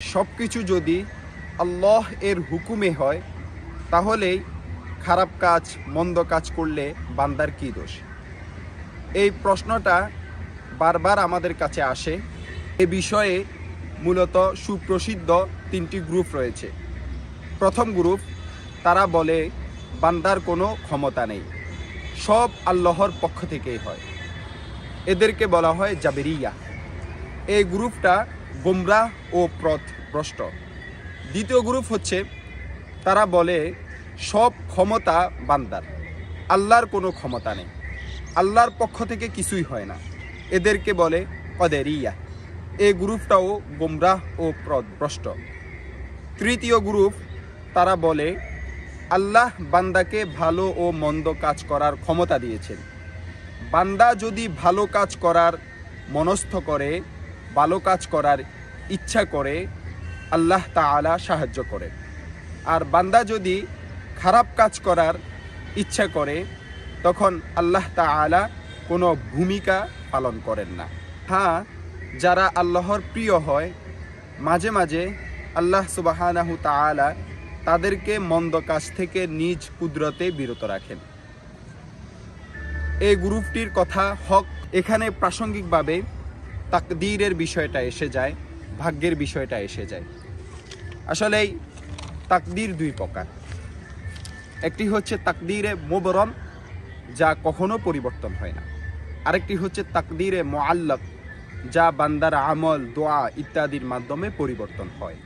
সব কিছু যদি আল্লাহ এর হুকুমে হয়, তাহলেই খারাপ কাজ, মন্দ কাজ করলে বান্দার কী দোষ? এই প্রশ্নটা বারবার আমাদের কাছে আসে। এ বিষয়ে মূলত সুপ্রসিদ্ধ তিনটি গ্রুপ রয়েছে। প্রথম গ্রুপ, তারা বলে, বান্দার কোনো ক্ষমতা নেই। সব আল্লাহর পক্ষ থেকেই হয়। এদেরকে বলা হয় জাবেরিয়া। এই গ্রুপটা গোমরা ও প্রথ ভ্রষ্ট। দ্বিতীয় গ্রুপ হচ্ছে, তারা বলে, সব ক্ষমতা বান্দার। আল্লাহর কোনো ক্ষমতা নেই। আল্লাহর পক্ষ থেকে কিছুই হয় না। এদেরকে বলে কদেরিয়া। এই গ্রুপটাও গোমরাহ ও ভ্রষ্ট। তৃতীয় গ্রুপ, তারা বলে, আল্লাহ বান্দাকে ভালো ও মন্দ কাজ করার ক্ষমতা দিয়েছেন। বান্দা যদি ভালো কাজ করার মনস্থ করে ভালো কাজ করার ইচ্ছা করে আল্লাহ তাআলা সাহায্য করে। আর বান্দা যদি খারাপ কাজ করার ইচ্ছা করে, তখন আল্লাহ তাআলা কোনো ভূমিকা পালন করেন না। হ্যাঁ যারা আল্লাহর প্রিয় হয়, মাঝে মাঝে আল্লাহ সুবাহানাহু তাআলা তাদেরকে মন্দ কাজ থেকে নিজ কুদরতে বিরত রাখেন। এই গ্রুপটির কথা হক এখানে প্রাসঙ্গিকভাবে তাকদীরের বিষয়টা এসে যায়, ভাগ্যের বিষয়টা এসে যায়। আসলে এই তাকদীর দুই প্রকার। একটি হচ্ছে তাকদীরে মোবরম, যা কখনো পরিবর্তন হয় না। আরেকটি হচ্ছে তাকদীরে মোয়াল্লক যা বান্দার আমল, দোয়া ইত্যাদির মাধ্যমে পরিবর্তন হয়।